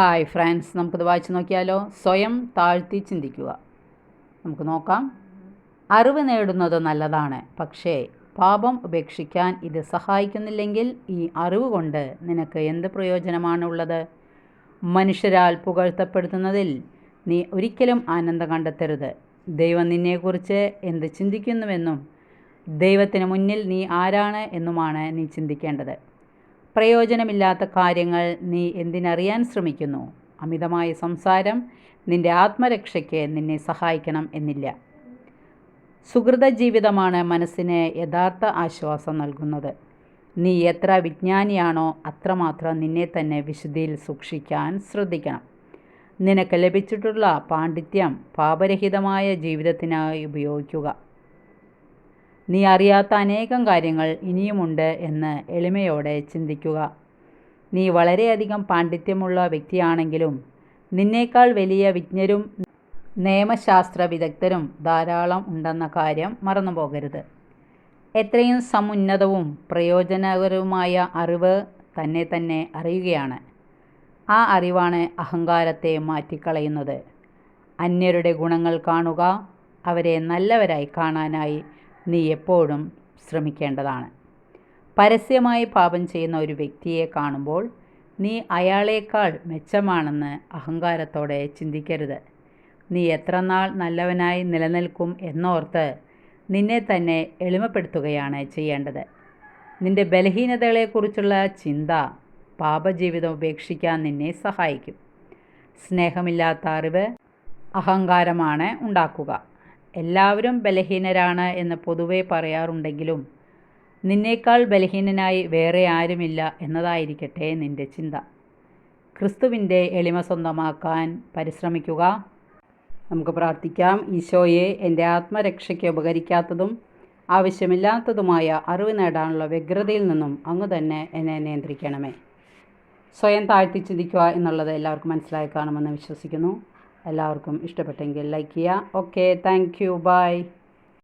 Hi friends നമുക്കിത് വായിച്ചു നോക്കിയാലോ? സ്വയം താഴ്ത്തി ചിന്തിക്കുക. നമുക്ക് നോക്കാം. അറിവ് നേടുന്നത് നല്ലതാണ്. പക്ഷേ പാപം ഉപേക്ഷിക്കാൻ ഇത് സഹായിക്കുന്നില്ലെങ്കിൽ ഈ അറിവ് കൊണ്ട് നിനക്ക് എന്ത് പ്രയോജനമാണുള്ളത്? മനുഷ്യരാൽ പുകഴ്ത്തപ്പെടുത്തുന്നതിൽ നീ ഒരിക്കലും ആനന്ദം കണ്ടെത്തരുത്. ദൈവം നിന്നെക്കുറിച്ച് എന്ത് ചിന്തിക്കുന്നുവെന്നും ദൈവത്തിന് മുന്നിൽ നീ ആരാണ് എന്നുമാണ് നീ ചിന്തിക്കേണ്ടത്. പ്രയോജനമില്ലാത്ത കാര്യങ്ങൾ നീ എന്തിനറിയാൻ ശ്രമിക്കുന്നു? അമിതമായ സംസാരം നിന്റെ ആത്മരക്ഷയ്ക്ക് നിന്നെ സഹായിക്കണം എന്നില്ല. സുഹൃത ജീവിതമാണ് മനസ്സിന് യഥാർത്ഥ ആശ്വാസം നൽകുന്നത്. നീ എത്ര വിജ്ഞാനിയാണോ അത്രമാത്രം നിന്നെ തന്നെ വിശുദ്ധിയിൽ സൂക്ഷിക്കാൻ ശ്രദ്ധിക്കണം. നിനക്ക് ലഭിച്ചിട്ടുള്ള പാണ്ഡിത്യം പാപരഹിതമായ ജീവിതത്തിനായി ഉപയോഗിക്കുക. നീ അറിയാത്ത അനേകം കാര്യങ്ങൾ ഇനിയുമുണ്ട് എന്ന് എളിമയോടെ ചിന്തിക്കുക. നീ വളരെയധികം പാണ്ഡിത്യമുള്ള വ്യക്തിയാണെങ്കിലും നിന്നേക്കാൾ വലിയ വിജ്ഞരും നിയമശാസ്ത്ര വിദഗ്ധരും ധാരാളം ഉണ്ടെന്ന കാര്യം മറന്നുപോകരുത്. എത്രയും സമുന്നതവും പ്രയോജനകരവുമായ അറിവ് തന്നെ തന്നെ അറിയുകയാണ്. ആ അറിവാണ് അഹങ്കാരത്തെ മാറ്റിക്കളയുന്നത്. അന്യരുടെ ഗുണങ്ങൾ കാണുക അവരെ നല്ലവരായി കാണാനായി നീ എപ്പോഴും ശ്രമിക്കേണ്ടതാണ്. പരസ്യമായി പാപം ചെയ്യുന്ന ഒരു വ്യക്തിയെ കാണുമ്പോൾ നീ അയാളേക്കാൾ മെച്ചമാണെന്ന് അഹങ്കാരത്തോടെ ചിന്തിക്കരുത്. നീ എത്രനാൾ നല്ലവനായി നിലനിൽക്കും എന്നോർത്ത് നിന്നെ തന്നെ എളിമപ്പെടുത്തുകയാണ് ചെയ്യേണ്ടത്. നിന്റെ ബലഹീനതകളെക്കുറിച്ചുള്ള ചിന്ത പാപജീവിതം ഉപേക്ഷിക്കാൻ നിന്നെ സഹായിക്കും. സ്നേഹമില്ലാത്ത അറിവ് അഹങ്കാരമാണ് ഉണ്ടാക്കുക. എല്ലാവരും ബലഹീനരാണ് എന്ന് പൊതുവെ പറയാറുണ്ടെങ്കിലും നിന്നേക്കാൾ ബലഹീനനായി വേറെ ആരുമില്ല എന്നതായിരിക്കട്ടെ നിന്റെ ചിന്ത. ക്രിസ്തുവിന്റെ എളിമ സ്വന്തമാക്കാൻ പരിശ്രമിക്കുക. നമുക്ക് പ്രാർത്ഥിക്കാം. ഈശോയെ എന്റെ ആത്മരക്ഷയ്ക്ക് ഉപകരിക്കാത്തതും ആവശ്യമില്ലാത്തതുമായ അറിവ് നേടാനുള്ള വ്യഗ്രതയിൽ നിന്നും അങ്ങ് തന്നെ എന്നെ നിയന്ത്രിക്കണമേ. സ്വയം താഴ്ത്തി ചിന്തിക്കുക എന്നുള്ളത് എല്ലാവർക്കും മനസ്സിലായി കാണുമെന്ന് വിശ്വസിക്കുന്നു. എല്ലാവർക്കും ഇഷ്ടപ്പെട്ടെങ്കിൽ ലൈക്ക് ചെയ്യുക. Okay thank you by